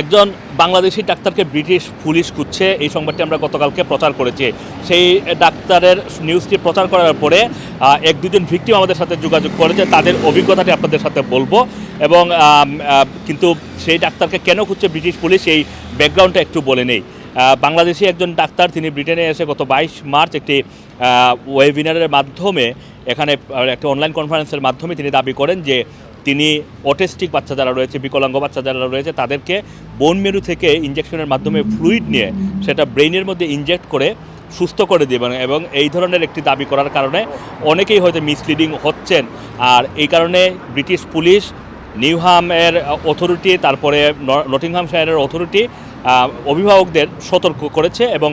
একজন বাংলাদেশি ডাক্তারকে British police খুঁজছে, এই সংবাদটি আমরা গতকালকে প্রচার করেছি। সেই ডাক্তারের নিউজটি প্রচার করার পরে এক দুজন ভিকটিম আমাদের সাথে যোগাযোগ করেছে, তাদের অভিজ্ঞতাটি আপনাদের সাথে বলব। এবং কিন্তু সেই ডাক্তারকে কেন খুঁজছে ব্রিটিশ পুলিশ, এই ব্যাকগ্রাউন্ডটা একটু বলে নেই। বাংলাদেশি একজন ডাক্তার, তিনি ব্রিটেনে এসে গত বাইশ মার্চ একটি ওয়েবিনারের মাধ্যমে, এখানে একটা অনলাইন কনফারেন্সের মাধ্যমে তিনি দাবি করেন যে তিনি অটিস্টিক বাচ্চা যারা রয়েছে, বিকলাঙ্গ বাচ্চা যারা রয়েছে, তাদেরকে বোন মেরু থেকে ইঞ্জেকশনের মাধ্যমে ফ্লুইড নিয়ে সেটা ব্রেইনের মধ্যে ইনজেক্ট করে সুস্থ করে দেবেন এবং এই ধরনের একটি দাবি করার কারণে অনেকেই হয়তো মিসলিডিং হচ্ছেন। আর এই কারণে ব্রিটিশ পুলিশ নিউহামের অথরিটি তারপরে নটিংহাম শায়ারের অথরিটি অভিভাবকদের সতর্ক করেছে এবং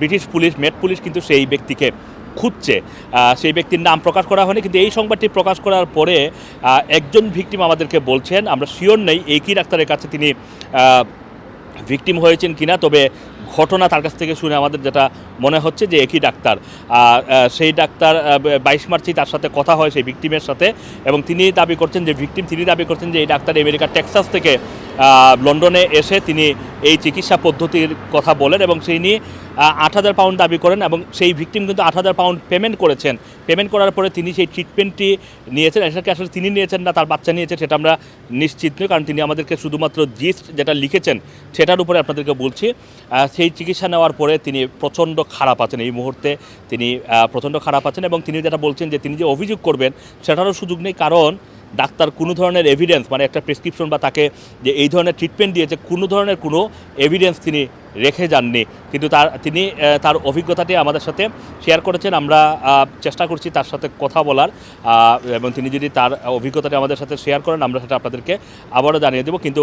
ব্রিটিশ পুলিশ, মেট পুলিশ কিন্তু সেই ব্যক্তিকে খুঁজছে। সেই ব্যক্তির নাম প্রকাশ করা হয়নি, কিন্তু এই সংবাদটি প্রকাশ করার পরে একজন ভিকটিম আমাদেরকে বলছেন, আমরা শিওর নেই একই ডাক্তারের কাছে তিনি ভিকটিম হয়েছেন কিনা, তবে ঘটনা তার কাছ থেকে শুনে আমাদের যেটা মনে হচ্ছে যে একই ডাক্তার। সেই ডাক্তার বাইশ মার্চেই তার সাথে কথা হয় সেই ভিকটিমের সাথে, এবং তিনি দাবি করছেন যে, ভিকটিম তিনি দাবি করছেন যে, এই ডাক্তার আমেরিকার টেক্সাস থেকে লন্ডনে এসে তিনি এই চিকিৎসা পদ্ধতির কথা বলেন এবং সেই নিয়ে আট হাজার পাউন্ড দাবি করেন এবং সেই ভিকটিম কিন্তু আট হাজার পাউন্ড পেমেন্ট করেছেন। পেমেন্ট করার পরে তিনি সেই ট্রিটমেন্টটি নিয়েছেন এটাকে আসলে তিনি নিয়েছেন না, তার বাচ্চা নিয়েছে, সেটা আমরা নিশ্চিত নই, কারণ তিনি আমাদেরকে শুধুমাত্র জিস্ট যেটা লিখেছেন, সেটার উপরে আপনাদেরকে বলছি। সেই চিকিৎসা নেওয়ার পরে তিনি প্রচণ্ড খারাপ আছেন। এই মুহূর্তে তিনি প্রচণ্ড খারাপ আছেন এবং তিনি যেটা বলছেন যে তিনি যে অভিযোগ করবেন, সেটারও সুযোগ নেই, কারণ ডাক্তার কোনো ধরনের এভিডেন্স মানে একটা প্রেসক্রিপশন বা তাকে যে এই ধরনের ট্রিটমেন্ট দিয়েছে, কোনো ধরনের কোনো এভিডেন্স তিনি রেখে যাননি। কিন্তু তার, তিনি তার অভিজ্ঞতাটি আমাদের সাথে শেয়ার করেছেন। আমরা চেষ্টা করছি তার সাথে কথা বলার। এবং তিনি যদি তার অভিজ্ঞতাটি আমাদের সাথে শেয়ার করেন, আমরা সেটা আপনাদেরকে আবারও জানিয়ে দেবো। কিন্তু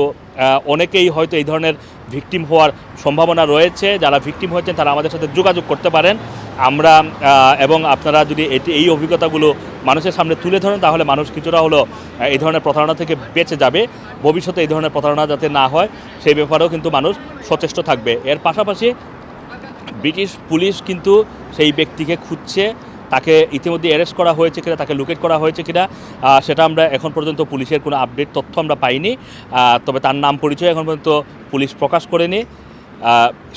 অনেকেই হয়তো এই ধরনের ভিকটিম হওয়ার সম্ভাবনা রয়েছে। যারা ভিকটিম হয়েছেন, তারা আমাদের সাথে যোগাযোগ করতে পারেন। আমরা এবং আপনারা যদি এটি, এই অভিজ্ঞতাগুলো মানুষের সামনে তুলে ধরেন, তাহলে মানুষ কিছুটা হলো এই ধরনের প্রতারণা থেকে বেঁচে যাবে। ভবিষ্যতে এই ধরনের প্রতারণা যাতে না হয়, সেই ব্যাপারেও কিন্তু মানুষ সচেষ্ট থাকবে। এর পাশাপাশি ব্রিটিশ পুলিশ কিন্তু সেই ব্যক্তিকে খুঁজছে, তাকে ইতিমধ্যে অ্যারেস্ট করা হয়েছে কিনা, তাকে লোকেট করা হয়েছে কিনা সেটা আমরা এখন পর্যন্ত পুলিশের কোনো আপডেট তথ্য আমরা পাইনি। তবে তার নাম পরিচয় এখন পর্যন্ত পুলিশ প্রকাশ করেনি।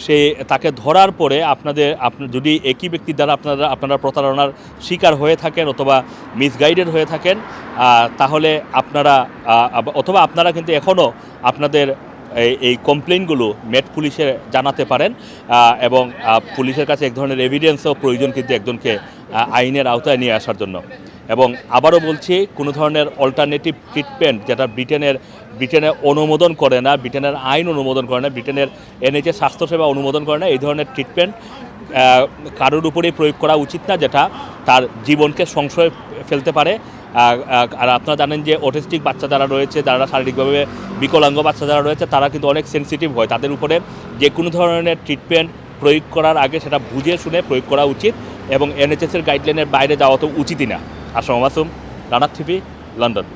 সে তাকে ধরার পরে আপনাদের আপনার যদি একই ব্যক্তির দ্বারা আপনারা আপনারা প্রতারণার শিকার হয়ে থাকেন অথবা মিসগাইডেড হয়ে থাকেন তাহলে আপনারা অথবা আপনারা কিন্তু এখনও আপনাদের এই কমপ্লেনগুলো মেট পুলিশে জানাতে পারেন এবং পুলিশের কাছে এক ধরনের এভিডেন্সও প্রয়োজন কিন্তু একজনকে আইনের আওতায় নিয়ে আসার জন্য। এবং আবারও বলছি, কোনো ধরনের অল্টারনেটিভ ট্রিটমেন্ট যেটা ব্রিটেনের, ব্রিটেনে অনুমোদন করে না, ব্রিটেনের আইন অনুমোদন করে না, ব্রিটেনের এনএচএ স্বাস্থ্যসেবা অনুমোদন করে না, এই ধরনের ট্রিটমেন্ট কারোর উপরেই প্রয়োগ করা উচিত না, যেটা তার জীবনকে সংশয় ফেলতে পারে। আর আপনারা জানেন যে অটিস্টিক বাচ্চা যারা রয়েছে, যারা শারীরিকভাবে বিকলাঙ্গ বাচ্চা যারা রয়েছে, তারা কিন্তু অনেক সেনসিটিভ হয়। তাদের উপরে যে কোনো ধরনের ট্রিটমেন্ট প্রয়োগ করার আগে সেটা বুঝে শুনে প্রয়োগ করা উচিত এবং এনএচএসের গাইডলাইনের বাইরে যাওয়া তো উচিতই না। আসম মাসুম রানার থিপি লন্ডন।